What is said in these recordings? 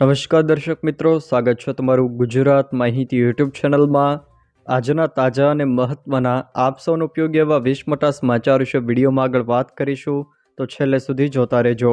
નમસ્કાર દર્શક મિત્રો, સ્વાગત છે તમારું ગુજરાત માહિતી યુટ્યુબ ચેનલમાં. આજના તાજા અને મહત્ત્વના આપ સૌનો ઉપયોગી એવા વીસ મોટા સમાચાર વિશે વિડીયોમાં આગળ વાત કરીશું. તો છેલ્લે સુધી જોતા રહેજો.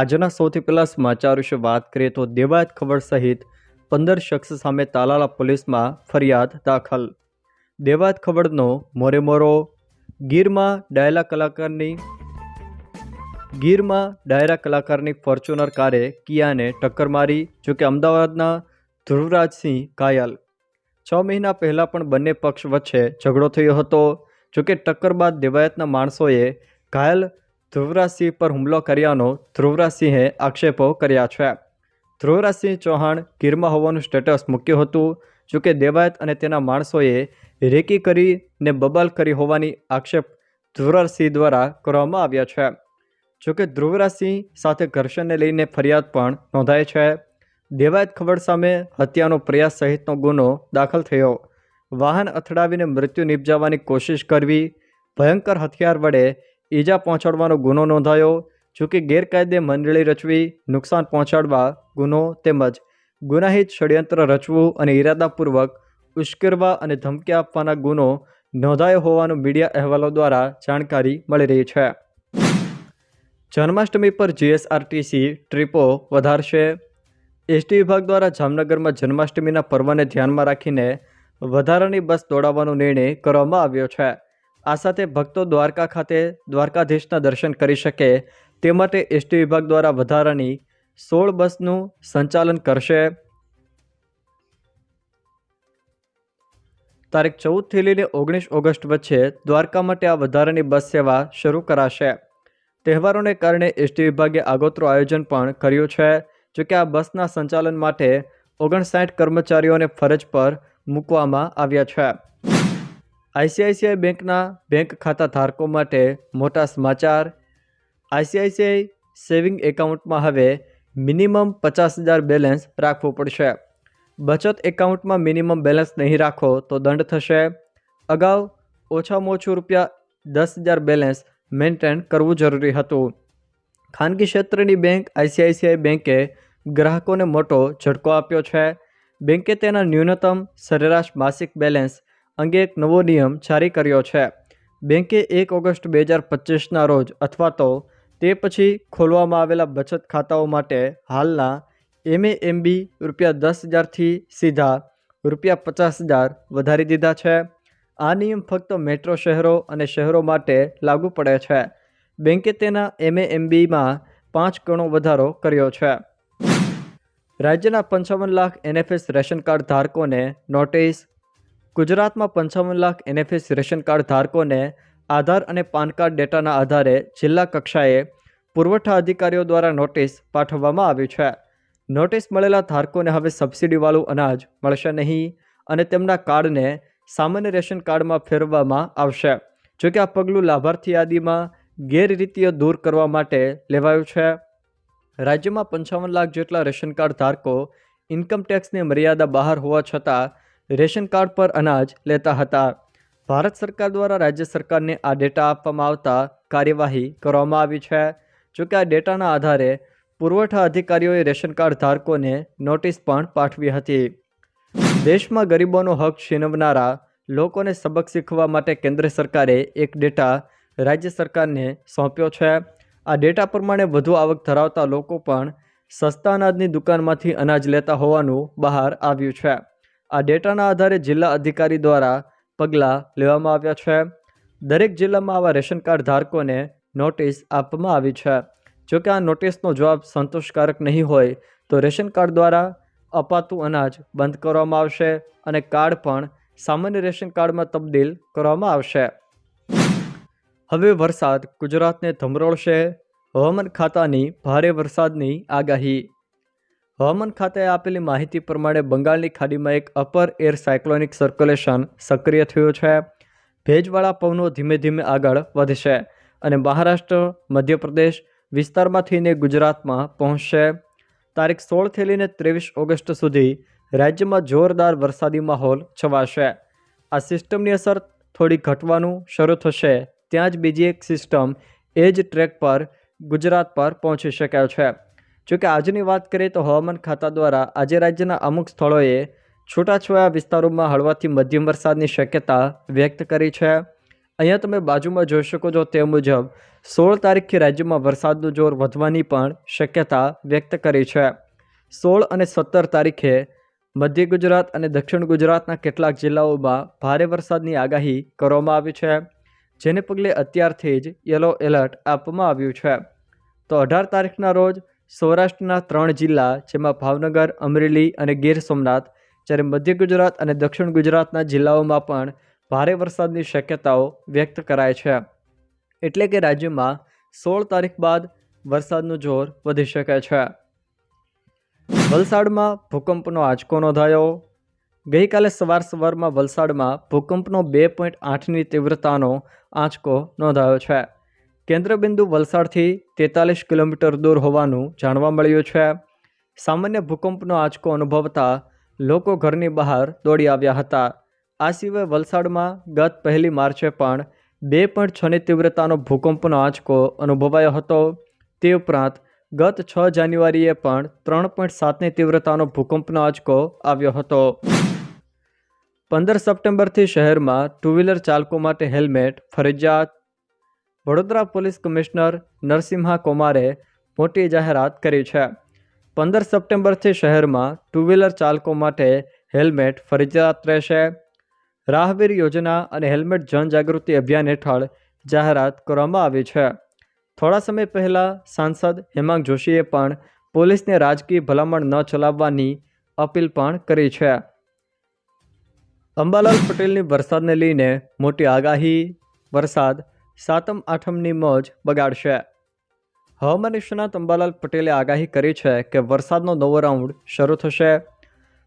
આજના સૌથી પહેલાં સમાચાર વિશે વાત કરીએ તો દેવાયત ખબર સહિત પંદર શખ્સ સામે તાલાલા પોલીસમાં ફરિયાદ દાખલ. દેવાયત ખબરનો મોરે મોરો, ગીરમાં ડાયલા કલાકારની ગીરમાં ડાયરા કલાકારની ફોર્ચ્યુનર કારે કિયાને ટક્કર મારી જોકે અમદાવાદના ધ્રુવરાજસિંહ ઘાયલ. છ મહિના પહેલાં પણ બંને પક્ષ વચ્ચે ઝઘડો થયો હતો. જોકે ટક્કર બાદ દેવાયતના માણસોએ ઘાયલ ધ્રુવરાજસિંહ પર હુમલો કર્યાનો ધ્રુવરાજસિંહે આક્ષેપો કર્યા છે. ધ્રુવરાજસિંહ ચૌહાણ ગીરમાં હોવાનું સ્ટેટસ મૂક્યું હતું. જોકે દેવાયત અને તેના માણસોએ રેકી કરીને બબાલ કરી હોવાની આક્ષેપ ધ્રુવરાજસિંહ દ્વારા કરવામાં આવ્યા છે. જોકે ધ્રુવરાજસિંહ સાથે ઘર્ષણને લઈને ફરિયાદ પણ નોંધાઈ છે. દેવાયત ખબર સામે હત્યાનો પ્રયાસ સહિતનો ગુનો દાખલ થયો. વાહન અથડાવીને મૃત્યુ નિપજાવવાની કોશિશ કરવી, ભયંકર હથિયાર વડે ઈજા પહોંચાડવાનો ગુનો નોંધાયો જોકે ગેરકાયદે મંડળી રચવી, નુકસાન પહોંચાડવા ગુનો તેમજ ગુનાહિત ષડયંત્ર રચવું અને ઇરાદાપૂર્વક ઉશ્કેરવા અને ધમકી આપવાના ગુનો નોંધાયો હોવાનું મીડિયા અહેવાલો દ્વારા જાણકારી મળી રહી છે. જન્માષ્ટમી પર જીએસઆરટીસી ટ્રીપો વધારશે. એસટી વિભાગ દ્વારા જામનગરમાં જન્માષ્ટમીના પર્વને ધ્યાનમાં રાખીને વધારાની બસ દોડાવવાનો નિર્ણય કરવામાં આવ્યો છે. આ સાથે ભક્તો દ્વારકા ખાતે દ્વારકાધીશના દર્શન કરી શકે તે માટે એસટી વિભાગ દ્વારા વધારાની સોળ બસનું સંચાલન કરશે. તારીખ ચૌદથી લઈને ઓગણીસ ઓગસ્ટ વચ્ચે દ્વારકા માટે આ વધારાની બસ સેવા શરૂ કરાશે. તહેવારોને કારણે એસટી વિભાગે આગોતરું આયોજન પણ કર્યું છે. જોકે આ બસના સંચાલન માટે ઓગણસાઠ કર્મચારીઓને ફરજ પર મૂકવામાં આવ્યા છે. આઈસીઆઈસીઆઈ બેંકના બેંક ખાતા ધારકો માટે મોટા સમાચાર. આઈસીઆઈસીઆઈ સેવિંગ એકાઉન્ટમાં હવે મિનિમમ પચાસ હજાર બેલેન્સ રાખવું પડશે. બચત એકાઉન્ટમાં મિનિમમ બેલેન્સ નહીં રાખો તો દંડ થશે. અગાઉ ઓછામાં ઓછું રૂપિયા દસ હજાર બેલેન્સ મેન્ટેન કરવું જરૂરી હતું. ખાનગી ક્ષેત્રની બેંક આઈસીઆઈસીઆઈ બેંકે ગ્રાહકોને મોટો ઝટકો આપ્યો છે. બેંકે તેના ન્યૂનતમ સરેરાશ માસિક બેલેન્સ અંગે એક નવો નિયમ જારી કર્યો છે. બેંકે એક ઓગસ્ટ બે હજાર પચીસના રોજ અથવા તો તે પછી ખોલવામાં આવેલા બચત ખાતાઓ માટે હાલના એમએ એમબી રૂપિયા દસ હજારથી સીધા રૂપિયા પચાસ હજાર વધારી દીધા છે. આ નિયમ ફક્ત મેટ્રો શહેરો અને શહેરો માટે લાગુ પડે છે. બેંકે તેના એમએ એમબીમાં પાંચ ગણો વધારો કર્યો છે. રાજ્યના પંચાવન લાખ એનએફએસ રેશન કાર્ડ ધારકોને નોટિસ. ગુજરાતમાં પંચાવન લાખ એનએફએસ રેશન કાર્ડ ધારકોને આધાર અને પાન કાર્ડ ડેટાના આધારે જિલ્લા કક્ષાએ પુરવઠા અધિકારીઓ દ્વારા નોટિસ પાઠવવામાં આવી છે. નોટિસ મળેલા ધારકોને હવે સબસિડીવાળું અનાજ મળશે નહીં અને તેમના કાર્ડને સામાન્ય રેશન કાર્ડમાં ફેરવવામાં આવશે. જોકે આ પગલું લાભાર્થી યાદીમાં ગેરરીતિઓ દૂર કરવા માટે લેવાયું છે. રાજ્યમાં પંચાવન લાખ જેટલા રેશન કાર્ડ ધારકો ઇન્કમ ટેક્સની મર્યાદા બહાર હોવા છતાં રેશન કાર્ડ પર અનાજ લેતા હતા. ભારત સરકાર દ્વારા રાજ્ય સરકારને આ ડેટા આપવામાં આવતા કાર્યવાહી કરવામાં આવી છે. જોકે આ ડેટાના આધારે પુરવઠા અધિકારીઓએ રેશન કાર્ડ ધારકોને નોટિસ પણ પાઠવી હતી. દેશમાં ગરીબોનો હક છીનવનારા લોકોને સબક શીખવા માટે કેન્દ્ર સરકારે એક ડેટા રાજ્ય સરકારને સોંપ્યો છે. આ ડેટા પ્રમાણે વધુ આવક ધરાવતા લોકો પણ સસ્તા અનાજની દુકાનમાંથી અનાજ લેતા હોવાનું બહાર આવ્યું છે. આ ડેટાના આધારે જિલ્લા અધિકારી દ્વારા પગલાં લેવામાં આવ્યા છે. દરેક જિલ્લામાં આવા રેશન કાર્ડ ધારકોને નોટિસ આપવામાં આવી છે. જોકે આ નોટિસનો જવાબ સંતોષકારક નહીં હોય તો રેશન કાર્ડ દ્વારા અપાતું અનાજ બંધ કરવામાં આવશે અને કાર્ડ પણ સામાન્ય રેશન કાર્ડમાં તબદીલ કરવામાં આવશે. હવે વરસાદ ગુજરાતને ધમરોળશે. હવામાન ખાતાની ભારે વરસાદની આગાહી. હવામાન ખાતાએ આપેલી માહિતી પ્રમાણે બંગાળની ખાડીમાં એક અપર એર સાયક્લોનિક સર્ક્યુલેશન સક્રિય થયું છે. ભેજવાળા પવનો ધીમે ધીમે આગળ વધશે અને મહારાષ્ટ્ર, મધ્યપ્રદેશ વિસ્તારમાં થઈને ગુજરાતમાં પહોંચશે. તારીખ સોળથી લઈને ત્રેવીસ ઓગસ્ટ સુધી રાજ્યમાં જોરદાર વરસાદી માહોલ છવાશે. આ સિસ્ટમની અસર થોડી ઘટવાનું શરૂ થશે. ત્યાં જ બીજી એક સિસ્ટમ એ જ ટ્રેક પર ગુજરાત પર પહોંચી શક્યો છે. જોકે આજની વાત કરીએ તો હવામાન ખાતા દ્વારા આજે રાજ્યના અમુક સ્થળોએ છૂટાછવાયા વિસ્તારોમાં હળવાથી મધ્યમ વરસાદની શક્યતા વ્યક્ત કરી છે. અહીંયા તમે બાજુમાં જોઈ શકો છો તે મુજબ સોળ તારીખથી રાજ્યમાં વરસાદનું જોર વધવાની પણ શક્યતા વ્યક્ત કરી છે. સોળ અને સત્તર તારીખે મધ્ય ગુજરાત અને દક્ષિણ ગુજરાતના કેટલાક જિલ્લાઓમાં ભારે વરસાદની આગાહી કરવામાં આવી છે, જેને પગલે અત્યારથી જ યલો એલર્ટ આપવામાં આવ્યું છે. તો અઢાર તારીખના રોજ સૌરાષ્ટ્રના ત્રણ જિલ્લા, જેમાં ભાવનગર, અમરેલી અને ગીર સોમનાથ, જ્યારે મધ્ય ગુજરાત અને દક્ષિણ ગુજરાતના જિલ્લાઓમાં પણ ભારે વરસાદની શક્યતાઓ વ્યક્ત કરાય છે. એટલે કે રાજ્યમાં સોળ તારીખ બાદ વરસાદનું જોર વધી શકે છે. વલસાડમાં ભૂકંપનો આંચકો નોંધાયો. ગઈકાલે સવાર સવારમાં વલસાડમાં ભૂકંપનો બે પોઈન્ટ આઠની તીવ્રતાનો આંચકો નોંધાયો છે. કેન્દ્રબિંદુ વલસાડથી તેતાલીસ કિલોમીટર દૂર હોવાનું જાણવા મળ્યું છે. સામાન્ય ભૂકંપનો આંચકો અનુભવતા લોકો ઘરની બહાર દોડી આવ્યા હતા. આ સિવાય વલસાડમાં ગત પહેલી માર્ચે પણ બે પોઈન્ટ છની તીવ્રતાનો ભૂકંપનો આંચકો અનુભવાયો હતો. તે ઉપરાંત ગત છ જાન્યુઆરીએ પણ ત્રણ પોઈન્ટ સાતની તીવ્રતાનો ભૂકંપનો આંચકો આવ્યો હતો. પંદર સપ્ટેમ્બરથી શહેરમાં ટુ વ્હીલર ચાલકો માટે હેલ્મેટ, ફરજિયાત વડોદરા પોલીસ કમિશનર નરસિંહા કુમારે મોટી જાહેરાત કરી છે. પંદર સપ્ટેમ્બરથી શહેરમાં ટુ વ્હીલર ચાલકો માટે હેલ્મેટ, ફરજિયાત રહેશે. રાહવીર યોજના અને હેલ્મેટ જનજાગૃતિ અભિયાન હેઠળ જાહેરાત કરવામાં આવી છે. થોડા સમય પહેલાં સાંસદ હેમાંગ જોશીએ પણ પોલીસને રાજકીય ભલામણ ન ચલાવવાની અપીલ પણ કરી છે. અંબાલાલ પટેલની વરસાદને લઈને મોટી આગાહી, વરસાદ સાતમ આઠમની મોજ બગાડશે. હવામાન નિષ્ણાત અંબાલાલ પટેલે આગાહી કરી છે કે વરસાદનો નવો રાઉન્ડ શરૂ થશે.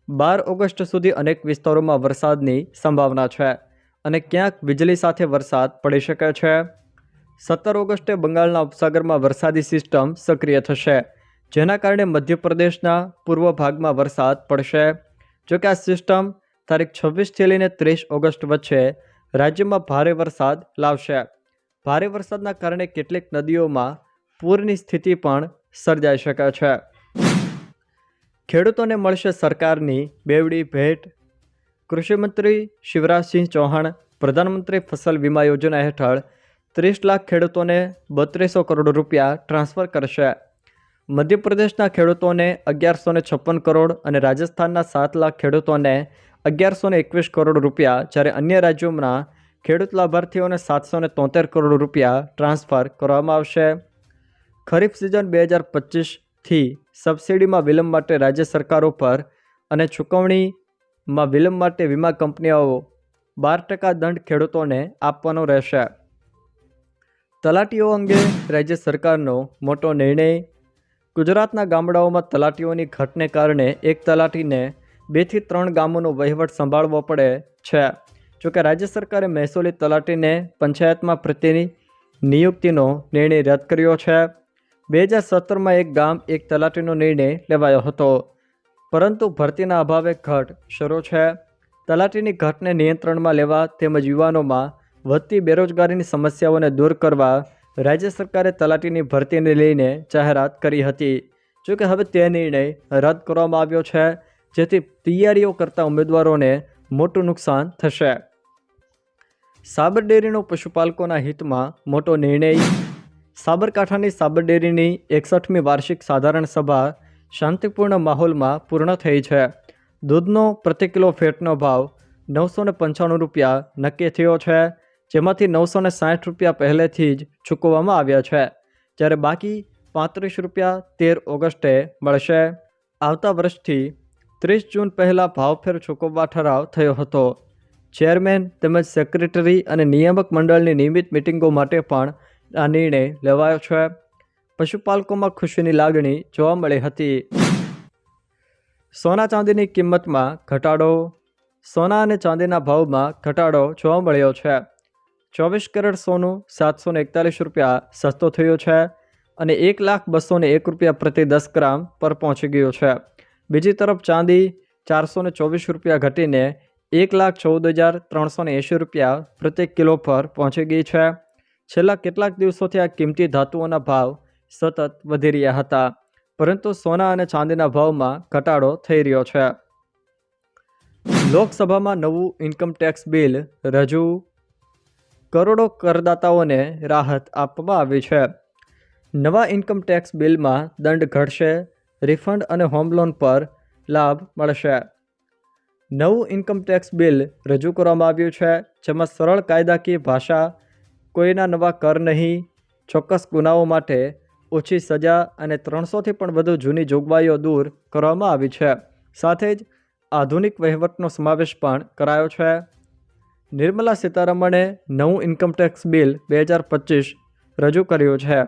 બાર ઓગસ્ટ સુધી અનેક વિસ્તારોમાં વરસાદની સંભાવના છે અને ક્યાંક વીજળી સાથે વરસાદ પડી શકે છે. સત્તર ઓગસ્ટે બંગાળના ઉપસાગરમાં વરસાદી સિસ્ટમ સક્રિય થશે, જેના કારણે મધ્યપ્રદેશના પૂર્વ ભાગમાં વરસાદ પડશે. જોકે આ સિસ્ટમ તારીખ છવ્વીસથી લઈને ત્રીસ ઓગસ્ટ વચ્ચે રાજ્યમાં ભારે વરસાદ લાવશે. ભારે વરસાદના કારણે કેટલીક નદીઓમાં પૂરની સ્થિતિ પણ સર્જાઈ શકે છે. ખેડૂતોને મળશે સરકારની બેવડી ભેટ. કૃષિમંત્રી શિવરાજસિંહ ચૌહાણ, પ્રધાનમંત્રી ફસલ વીમા યોજના હેઠળ ત્રીસ લાખ ખેડૂતોને બત્રીસો કરોડ રૂપિયા ટ્રાન્સફર કરશે. મધ્યપ્રદેશના ખેડૂતોને અગિયારસો ને છપ્પન કરોડ અને રાજસ્થાનના સાત લાખ ખેડૂતોને અગિયારસો ને એકવીસ કરોડ રૂપિયા જ્યારે અન્ય રાજ્યોના ખેડૂત લાભાર્થીઓને સાતસો ને તોતેર કરોડ રૂપિયા ટ્રાન્સફર કરવામાં આવશે. ખરીફ સિઝન બે હજાર પચીસથી સબસિડીમાં વિલંબ માટે રાજ્ય સરકારો પર અને ચૂકવણીમાં વિલંબ માટે વીમા કંપનીઓ બાર ટકા દંડ ખેડૂતોને આપવાનો રહેશે. તલાટીઓ અંગે રાજ્ય સરકારનો મોટો નિર્ણય ગુજરાતના ગામડાઓમાં તલાટીઓની ઘટને કારણે એક તલાટીને બેથી ત્રણ ગામોનો વહીવટ સંભાળવો પડે છે. જોકે રાજ્ય સરકારે મહેસૂલી તલાટીને પંચાયતમાં પ્રતિની નિયુક્તિનો નિર્ણય રદ કર્યો છે. બે હજાર સત્તરમાં એક ગામ એક તલાટીનો નિર્ણય લેવાયો હતો. પરંતુ ભરતીના અભાવે ઘટ શરૂ છે. તલાટીની ઘટને નિયંત્રણમાં લેવા તેમજ યુવાનોમાં વધતી બેરોજગારીની સમસ્યાઓને દૂર કરવા રાજ્ય સરકારે તલાટીની ભરતીને લઈને જાહેરાત કરી હતી. જોકે હવે તે નિર્ણય રદ કરવામાં આવ્યો છે, જેથી તૈયારીઓ કરતા ઉમેદવારોને મોટું નુકસાન થશે. સાબર ડેરીનો પશુપાલકોના હિતમાં મોટો નિર્ણય સાબરકાંઠાની સાબર ડેરીની એકસઠમી વાર્ષિક સાધારણ સભા શાંતિપૂર્ણ માહોલમાં પૂર્ણ થઈ છે. દૂધનો પ્રતિ કિલો ફેટનો ભાવ નવસો ને પંચાણું રૂપિયા નક્કી થયો છે, જેમાંથી નવસો ને સાઠ રૂપિયા પહેલેથી જ ચૂકવવામાં આવ્યા છે, જ્યારે બાકી પાંત્રીસ રૂપિયા તેર ઓગસ્ટે મળશે. આવતા વર્ષથી ત્રીસ જૂન પહેલાં ભાવફેર ચૂકવવા ઠરાવ થયો હતો. ચેરમેન તેમજ સેક્રેટરી અને નિયામક મંડળની નિયમિત મિટિંગો માટે પણ આ નિર્ણય લેવાયો છે. પશુપાલકોમાં ખુશીની લાગણી જોવા મળી હતી. સોના ચાંદીની કિંમતમાં ઘટાડો, સોના અને ચાંદીના ભાવમાં ઘટાડો જોવા મળ્યો છે. ચોવીસ કેરેટ સોનું સાતસો એકતાલીસ રૂપિયા સસ્તો થયો છે અને એક લાખ બસો એક રૂપિયા પ્રતિ દસ ગ્રામ પર પહોંચી ગયો છે. બીજી તરફ ચાંદી ચારસો ચોવીસ રૂપિયા ઘટીને એક લાખ ચૌદ હજાર ત્રણસો એંશી રૂપિયા પ્રતિ કિલો પર પહોંચી ગઈ છે. છેલ્લા કેટલાક દિવસોથી આ કિંમતી ધાતુઓના ભાવ સતત વધી રહ્યા હતા, પરંતુ સોના અને ચાંદીના ભાવમાં ઘટાડો થઈ રહ્યો છે. લોકસભામાં નવું ઇન્કમ ટેક્સ બિલ રજૂ કરોડો કરદાતાઓને રાહત આપવામાં આવી છે. નવા ઇન્કમ ટેક્સ બિલમાં દંડ ઘટશે રિફંડ અને હોમ લોન પર લાભ મળશે. નવું ઇન્કમ ટેક્સ બિલ રજૂ કરવામાં આવ્યું છે, જેમાં સરળ કાયદાકીય ભાષા કોઈના નવા કર નહીં, ચોક્કસ ગુનાઓ માટે ઓછી સજા અને ત્રણસોથી પણ વધુ જૂની જોગવાઈઓ દૂર કરવામાં આવી છે. સાથે જ આધુનિક વહીવટનો સમાવેશ પણ કરાયો છે. નિર્મલા સીતારમણે નવું ઇન્કમટેક્સ બિલ બે હજાર પચીસ રજૂ કર્યું છે.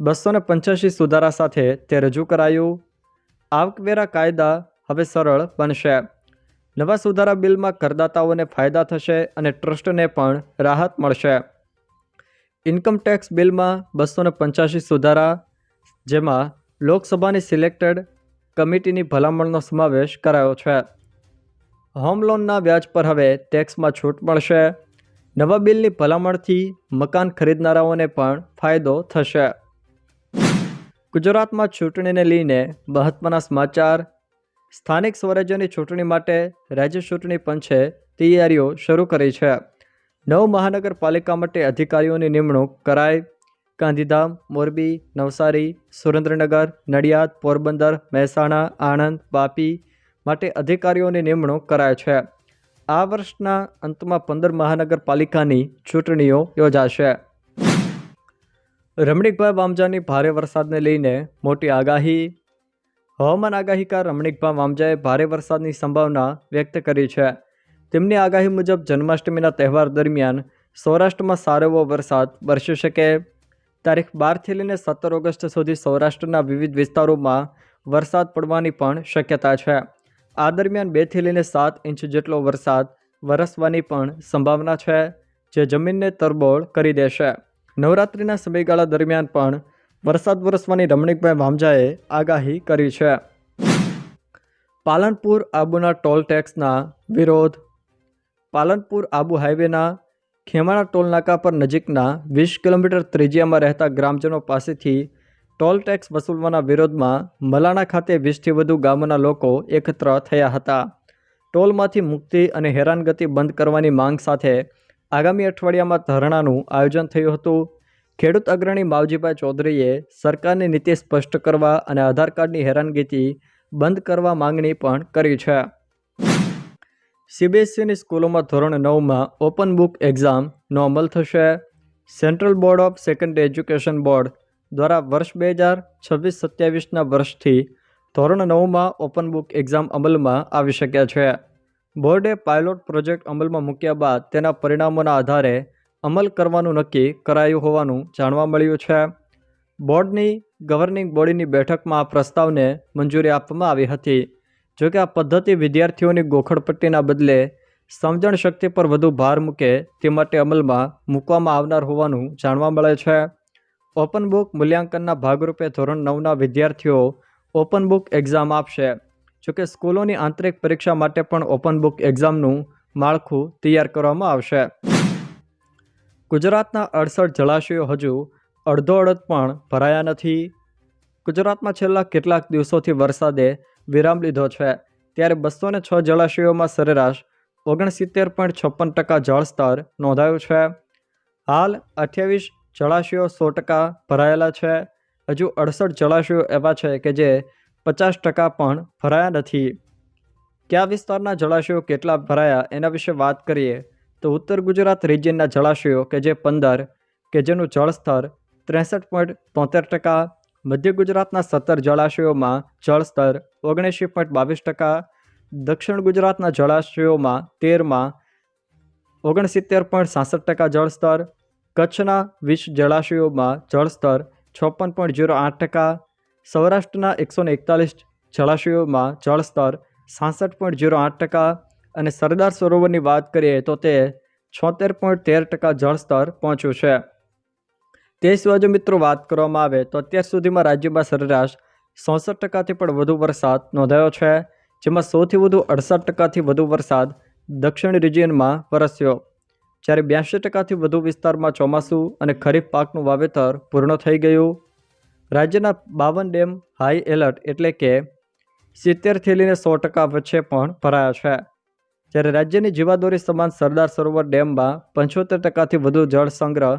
બસો ને પંચ્યાસી સુધારા સાથે તે રજૂ કરાયું. આવકવેરા કાયદા હવે સરળ બનશે. નવા સુધારા બિલમાં કરદાતાઓને ફાયદા થશે અને ટ્રસ્ટને પણ રાહત મળશે. ઇન્કમ ટેક્સ બિલમાં બસો ને પંચ્યાસી સુધારા, જેમાં લોકસભાની સિલેક્ટેડ કમિટીની ભલામણનો સમાવેશ કરાયો છે. હોમ લોનના વ્યાજ પર હવે ટેક્સમાં છૂટ મળશે. નવા બિલની ભલામણથી મકાન ખરીદનારાઓને પણ ફાયદો થશે. ગુજરાતમાં ચૂંટણીને લઈને મહત્ત્વના સમાચાર. સ્થાનિક સ્વરાજ્યની ચૂંટણી માટે રાજ્ય ચૂંટણી પંચે તૈયારીઓ શરૂ કરી છે. નવ મહાનગરપાલિકા માટે અધિકારીઓની નિમણૂક કરાઈ. ગાંધીધામ, મોરબી, નવસારી, સુરેન્દ્રનગર, નડિયાદ, પોરબંદર, મહેસાણા, આણંદ, વાપી માટે અધિકારીઓની નિમણૂક કરાય છે. આ વર્ષના અંતમાં પંદર મહાનગરપાલિકાની ચૂંટણીઓ યોજાશે. રમણીકભાઈ વામજાની ભારે વરસાદને લઈને મોટી આગાહી. હવામાન આગાહીકાર રમણીકભાઈ વામજાએ ભારે વરસાદની સંભાવના વ્યક્ત કરી છે. તેમની આગાહી મુજબ જન્માષ્ટમીના તહેવાર દરમિયાન સૌરાષ્ટ્રમાં સારો એવો વરસાદ વરસી શકે. તારીખ બારથી લઈને સત્તર ઓગસ્ટ સુધી સૌરાષ્ટ્રના વિવિધ વિસ્તારોમાં વરસાદ પડવાની પણ શક્યતા છે. આ દરમિયાન બેથી લઈને સાત ઇંચ જેટલો વરસાદ વરસવાની પણ સંભાવના છે, જે જમીનને તરબોળ કરી દેશે. નવરાત્રિના સમયગાળા દરમિયાન પણ વરસાદ વરસવાની રમણીકભાઈ વામજાએ આગાહી કરી છે. પાલનપુર આબુના ટોલ ટેક્સના વિરોધ પાલનપુર આબુ હાઈવેના ખેમાણા ટોલ નાકા પર નજીકના વીસ કિલોમીટર ત્રિજ્યામાં રહેતા ગ્રામજનો પાસેથી ટોલ ટેક્સ વસૂલવાના વિરોધમાં મલાણા ખાતે વીસથી વધુ ગામોના લોકો એકત્ર થયા હતા. ટોલમાંથી મુક્તિ અને હેરાનગતિ બંધ કરવાની માંગ સાથે આગામી અઠવાડિયામાં ધરણાનું આયોજન થયું હતું. ખેડૂત અગ્રણી માવજીભાઈ ચૌધરીએ સરકારની નીતિ સ્પષ્ટ કરવા અને આધાર કાર્ડની હેરાનગીથી બંધ કરવા માંગણી પણ કરી છે. સીબીએસઈની સ્કૂલોમાં ધોરણ નવમાં ઓપન બુક એક્ઝામનો અમલ થશે. Central Board of Secondary Education board દ્વારા વર્ષ બે હજાર છવ્વીસ સત્યાવીસના વર્ષથી ધોરણ નવમાં ઓપન બુક એક્ઝામ અમલમાં આવી શક્યા છે. બોર્ડે પાયલોટ પ્રોજેક્ટ અમલમાં મૂક્યા બાદ તેના પરિણામોના આધારે અમલ કરવાનું નક્કી કરાયું હોવાનું જાણવા મળ્યું છે. બોર્ડની ગવર્નિંગ બોડીની બેઠકમાં આ પ્રસ્તાવને મંજૂરી આપવામાં આવી હતી. જોકે આ પદ્ધતિ વિદ્યાર્થીઓની ગોખણપટ્ટીના બદલે સમજણ શક્તિ પર વધુ ભાર મૂકે તે માટે અમલમાં મૂકવામાં આવનાર હોવાનું જાણવા મળે છે. ઓપન બુક મૂલ્યાંકનના ભાગરૂપે ધોરણ નવના વિદ્યાર્થીઓ ઓપન બુક એક્ઝામ આપશે. જોકે સ્કૂલોની આંતરિક પરીક્ષા માટે પણ ઓપન બુક એક્ઝામનું માળખું તૈયાર કરવામાં આવશે. ગુજરાતના અડસઠ જળાશયો હજુ અડધો અડધ પણ ભરાયા નથી. ગુજરાતમાં છેલ્લા કેટલાક દિવસોથી વરસાદે વિરામ લીધો છે. ત્યારે બસો ને છ જળાશયોમાં સરેરાશ ઓગણસિત્તેર પોઈન્ટ છપ્પન ટકા જળસ્તર નોંધાયું છે. હાલ અઠ્યાવીસ જળાશયો સો ટકા ભરાયેલા છે. હજુ અડસઠ જળાશયો એવા છે કે જે પચાસ ટકા પણ ભરાયા નથી. કયા વિસ્તારના જળાશયો કેટલા ભરાયા એના વિશે વાત કરીએ તો ઉત્તર ગુજરાત રિજિયનના જળાશયો કે જે પંદર કે જેનું જળસ્તર ત્રેસઠ પોઈન્ટ તોતેર ટકા મધ્ય ગુજરાતના સત્તર જળાશયોમાં જળસ્તર ઓગણએંશી પોઈન્ટ બાવીસ ટકા, દક્ષિણ ગુજરાતના જળાશયોમાં તેરમાં ઓગણસિત્તેર પોઈન્ટ સાસઠ ટકા જળસ્તર કચ્છના વીસ જળાશયોમાં જળસ્તર છપ્પન પોઈન્ટ ઝીરો આઠ ટકા, સૌરાષ્ટ્રના એકસો એકતાલીસ જળાશયોમાં જળસ્તર સાસઠ પોઈન્ટ જીરો આઠ ટકા અને સરદાર સરોવરની વાત કરીએ તો તે છોતેર પોઈન્ટ તેર ટકા જળસ્તર પહોંચ્યું છે. તે સિવાય જો મિત્રો વાત કરવામાં આવે, તો અત્યાર સુધીમાં રાજ્યમાં સરેરાશ ચોસઠ ટકાથી પણ વધુ વરસાદ નોંધાયો છે, જેમાં સૌથી વધુ અડસઠ ટકાથી વધુ વરસાદ દક્ષિણ રિજિયનમાં વરસ્યો. જ્યારે બ્યાસી ટકાથી વધુ વિસ્તારમાં ચોમાસું અને ખરીફ પાકનું વાવેતર પૂર્ણ થઈ ગયું. રાજ્યના બાવન ડેમ હાઈ એલર્ટ એટલે કે સિત્તેરથી લઈને સો ટકા વચ્ચે પણ ભરાયા છે. જ્યારે રાજ્યની જીવાદોરી સમાન સરદાર સરોવર ડેમમાં પંચોતેર ટકાથી વધુ જળ સંગ્રહ